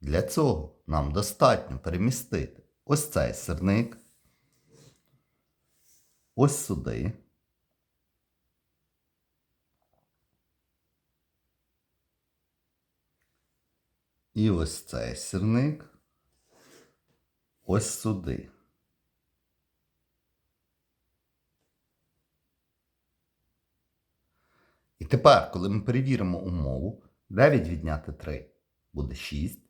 Для цього нам достатньо перемістити ось цей сирник, ось сюди. І ось цей сирник ось сюди. І тепер, коли ми перевіримо умову, 9 відняти 3 буде 6,